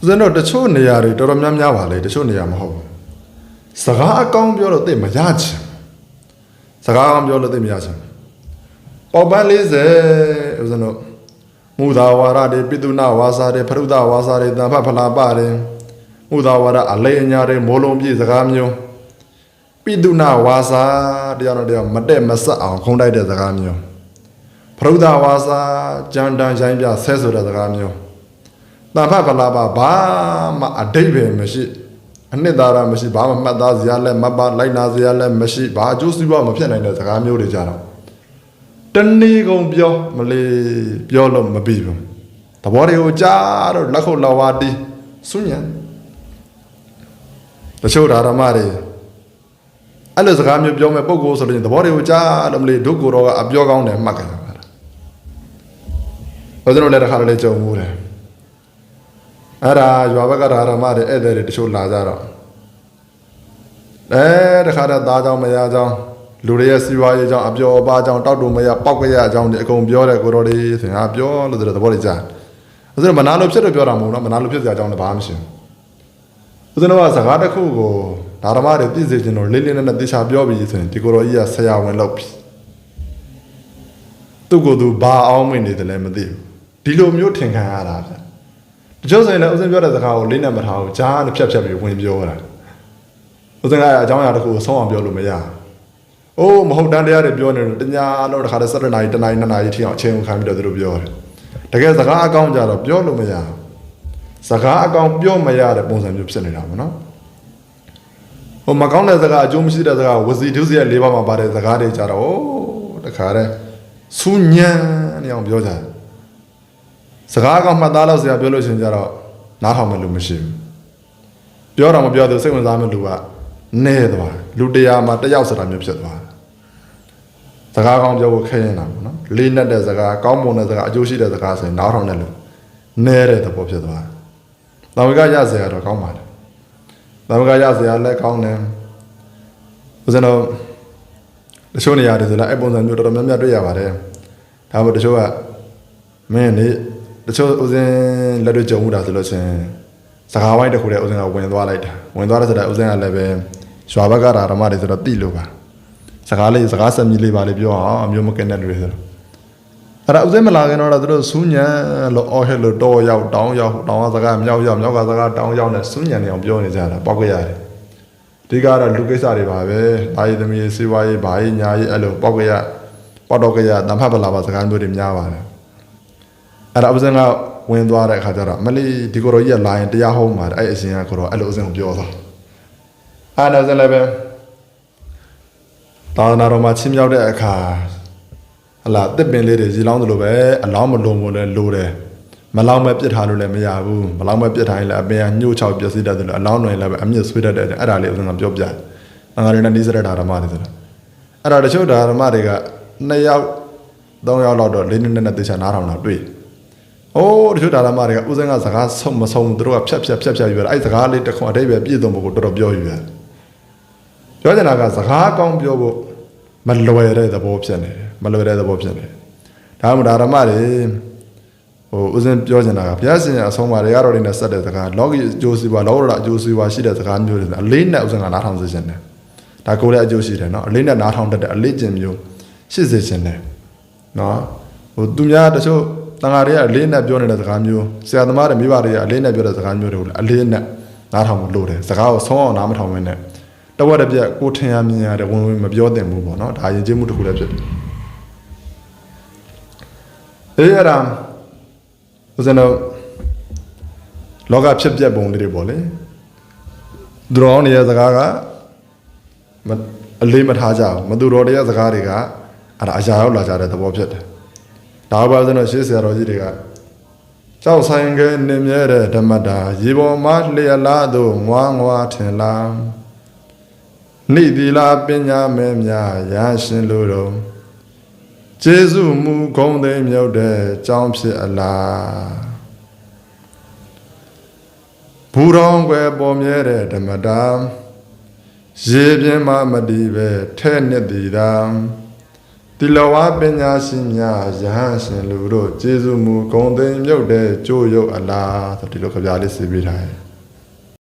ဦးဇင်းတို့တချို့နေရာတွေတော်တော်များများပါလေတချို့နေရာမဟုတ်ဘူးစကားအကောင်းပြောလို့သိမရချင်စကားအကောင်းပြောလို့သိမရချင်ပေါ်ပန်း40ဦးဇင်းတို့မူသာဝါရတွေပိတုနာဝါစာတွေဖရုဒဝါစာတွေတန်ဖတ်ဖလာပတွေမူသာဝါရအလေးအညာတွေမိုးလုံးပြည့်စကားမျိုးပိတုနာဝါစာတရားတော်တရားမတက်မဆက်အောင်ခုံးတိုက်တဲ့စကားမျိုးဖရုဒဝါစာကြမ်းတမ်းရိုင်းပြဆဲဆိုတဲ့စကားမျိုး တန်ဖတ်ပလာပါဘာမှအတိတ်ပဲမရှိအနှစ်သာရမရှိဘာမှမှတ်သားစရာလည်းမပါလိုက်နာစရာလည်းမရှိဘာအကျိုးစီးပွားမဖြစ်နိုင်တဲ့စကားမျိုးတွေကြတော့တဏီကုံပြောမလေးပြောလို့မပြီးဘူးသဘောတွေကိုကြားတော့လက်ခုပ်လောက်ဝါတီးစွညံတချို့ဓမ္မတွေအဲ့လိုစကားမျိုးပြောမဲ့ပုံကိုယ်ဆိုလို့ရင်သဘောတွေကိုကြားလို့မလေးဒုက္ကိုတော့ကအပြောကောင်းတယ်မှတ်ကြတာဘာလို့လဲတခါတလေကြုံမှုတယ် အဲ့ဒါရွာဘက်ကဓမ္မတွေဧည့်သည်တွေတချို့လာကြတော့အဲတခါတော့သားကြောင့်မရကြောင်းလူတွေရဲ့စီးပွားရေးကြောင့်အပျော်အပါကြောင့်တောက်တူမရပောက်ကရအကြောင်းတွေအကုန်ပြောတယ်ကိုတော်လေးဆိုရင်ဟာပြောလို့ဆိုတဲ့သဘောတွေကြားဦးဇင်းမနာလို့ဖြစ်တော့ပြောတာမဟုတ်တော့မနာလို့ဖြစ်စရာအကြောင်းလည်းဘာမှမရှိဘူးဦးဇင်းတို့ကစကားတစ်ခုကိုဓမ္မတွေသိစေချင်တော့လေးလေးနက်နက်သေချာပြောပြီးဆိုရင်ဒီကိုတော်ကြီးကဆရာဝန်လောက်ပြီသူ့ကိုယ်သူဘာအောင်မနေတယ်လဲမသိဘူးဒီလိုမျိုးထင်ခံရတာဗျ တချို့ဆိုရင်လည်းဥစဉ်ပြောတဲ့စကားကိုလေးနဲ့မထားဘူးဂျားနဲ့ဖြတ်ဖြတ်ပြီးဝင်ပြောတာဥစဉ်ကအကြောင်းအရာတစ်ခုကိုဆုံးအောင်ပြောလို့မရဘူး။အိုးမဟုတ်တန်းတရားတွေပြောနေလို့တညာတော့တစ်ခါတည်း7နာရီတနာရီ2နာရီထိအောင်အချိန်ကိုခံပြီးတော့သူတို့ပြောတယ်။တကယ်စကားအကောင်းကြတော့ပြောလို့မရဘူး။စကားအကောင်းပြောမရတဲ့ပုံစံမျိုးဖြစ်နေတာပေါ့နော်။ဟိုမကောင်းတဲ့စကားအကျိုးမရှိတဲ့စကားဝစီဒုစရိုက်၄ပါးမှာပါတဲ့စကားတွေကြတော့အိုးတခါတည်းစူညံနေအောင်ပြောကြတယ်။ စကားကောင်းမှတ်သားလို့ဆရာပြောလို့ရှိရင်ကြတော့နားထောင်မဲ့လူမရှိဘူးပြောတော့မပြောသူစိတ်ဝင်စားမဲ့လူကနဲသွားလူတရားမှာတစ်ယောက်ဆိုတာမျိုးဖြစ်သွားစကားကောင်းပြောဖို့ခဲရင်တာပေါ့နော်လေးနဲ့တဲ့စကားကောင်းမွန်တဲ့စကားအကျိုးရှိတဲ့စကားဆိုရင်နားထောင်တဲ့လူနဲတဲ့သဘောဖြစ်သွားတယ်။ဒါဝိကရစရာတော့ကောင်းပါတယ်။ဒါဝိကရစရာလည်းကောင်းတယ်။ဦးဇင်းတို့တချို့နေရာတွေဆိုလည်းအဲ့ပုံစံမျိုးတော်တော်များများတွေ့ရပါတယ်။ဒါမှမဟုတ်တချို့ကမင်းနေ တချို့ဦးစင်းလက်တွေ့ကြုံမှုတာဆိုလို့ချင်းစကားဝိုင်းတစ်ခုတည်းဦးစင်းကဝင်သွားလိုက်တာဝင်သွားတဲ့ဆိုတော့ဦးစင်းကလည်းပဲရွာဘက်ကဓမ္မတွေဆိုတော့တိလို့ပါစကားလေးစကားဆက်မြည်လေးပါလေးပြောအောင်အမျိုးမကင်းတဲ့လူတွေဆိုတော့အဲ့ဒါဦးစင်းမလာခင်တော့သူတို့စူးညံလို့အော်ဟဲလို့တော့ရောက်တောင်းရောက်တောင်းကစကားမြောက်ရောက်မြောက်ကစကားတောင်းရောက်နဲ့စူးညံနေအောင်ပြောနေကြတာပောက်ကြရတယ်ဒီကတော့လူကိစ္စတွေပါပဲဒါရည်သမီးစေဝါရေးဘာရေးညာရေးအဲ့လိုပောက်ကြရပောက်တော့ကြရတမ္ဖတ်ပလာပါစကားမျိုးတွေများပါတယ် အဲ့ဒါဥစဉ်ကဝင်သွားတဲ့အခါကျတော့မလီဒီကိုရောကြီးကလာရင်တရားဟောမှာတဲ့အဲ့အရှင်ကကိုရောအဲ့လိုဥစဉ်ကိုပြောသွားအဲ့ဒါဥစဉ်လည်းပဲသာသနာတော်မှာချင်းမြောက်တဲ့အခါဟလာတစ်ပင်လေးတွေရီလောင်းသလိုပဲအလောင်းမလုံးဘူးလဲလိုတယ်မလောင်းမဲ့ပြစ်ထားလို့လည်းမရဘူးမလောင်းမဲ့ပြစ်ထားရင်လည်းအပင်ကညှို့ချောက်ပျက်စီးတတ်တယ်လို့အလောင်းတွေလည်းပဲအမြင့်ဆွေးတတ်တယ်အဲ့ဒါလေးဥစဉ်ကပြောပြတယ်ငါတွေနဲ့နှီးစရတာဓမ္မတွေဆိုတာအဲ့ဒါတချို့ဓမ္မတွေက2ယောက်3ယောက်လောက်တော့လေးနည်းနဲ့သေချာနားထောင်တာတွေ့တယ်။ အိုးတချို့ဒါရမတွေကဥစဉ်ကစကားဆုံးမဆုံးသူတို့ကဖြတ်ဖြတ်ဖြတ်ဖြတ်ယူရတာအဲ့စကားလေးတစ်ခွန်အတိတ်ပဲပြည့်စုံဖို့ကိုတော်တော်ပြောယူရတယ်။ပြောချင်တာကစကားကောင်းပြောဖို့မလွယ်တဲ့သဘောဖြစ်နေတယ်။မလွယ်တဲ့သဘောဖြစ်နေတယ်။ဒါမှမဟုတ်ဒါရမတွေဟိုဥစဉ်ပြောချင်တာကဘုရားရှင်အဆုံးအမတွေကတော့တွေနဲ့ဆက်တဲ့စကားလောကီအကျိုးစီးပွားလောကရအကျိုးစီးပွားရှိတဲ့စကားမျိုးတွေအလေးနဲ့ဥစဉ်ကနားထောင်စေချင်တယ်။ဒါကိုယ်လည်းအကျိုးရှိတယ်နော်အလေးနဲ့နားထောင်တတ်တဲ့အလေးကျင့်မျိုးရှိစေချင်တယ်။နော်ဟိုသူများတချို့ တန်ဃာတွေကအလေးနဲ့ပြောနေတဲ့စကားမျိုးဆရာသမားတွေမိဘတွေကအလေးနဲ့ပြောတဲ့စကားမျိုးတွေကိုလည်းအလေးနဲ့နားထောင်လို့လို့တယ်စကားကိုဆုံးအောင်နားမထောင်မနဲ့တဝက်တစ်ပြက်ကိုထင်ရမြင်ရတဲ့ဝင်ဝင်မပြောသင့်ဘူးပေါ့နော်ဒါယဉ်ကျေးမှုတစ်ခုလည်းဖြစ်တယ်အေးအဲ့ဒါဦးဇင်းတို့လောကဖြစ်ပျက်ပုံလေးတွေပေါ့လေသူတော်နေရဲ့စကားကမအလေးမထားကြဘူးမသူတော်တဲ့စကားတွေကအဲ့ဒါအရာရောက်လာကြတဲ့သဘောဖြစ်တယ် ဒါပါစနော်ရှေးဆရာတော်ကြီးတွေကကြောက်ဆိုင်ကနင်းမြဲတဲ့ဓမ္မတာရေပေါ်မှာလျက်လားသို့ငွားငွားထင်လားနိတိလာပညာမဲများရရှင်လို့တော့ကျေးဇူးမူဂုံသိမ်းမြုပ်တဲ့ကြောင်းဖြစ်အလားဘူတော်ွယ်ပေါ်မြဲတဲ့ဓမ္မတာရေပြင်းမှမတည်ပဲထဲ့နှစ်တည်တာ ဒီလဝပညာရှင်များယဟန်ရှင်လူတို့ကျေးဇူးမူဂုံသိမ်းမြုပ်တဲ့ကြိုးရုပ်အလားဆိုဒီလိုကြပြလေးစီပေးထားတယ်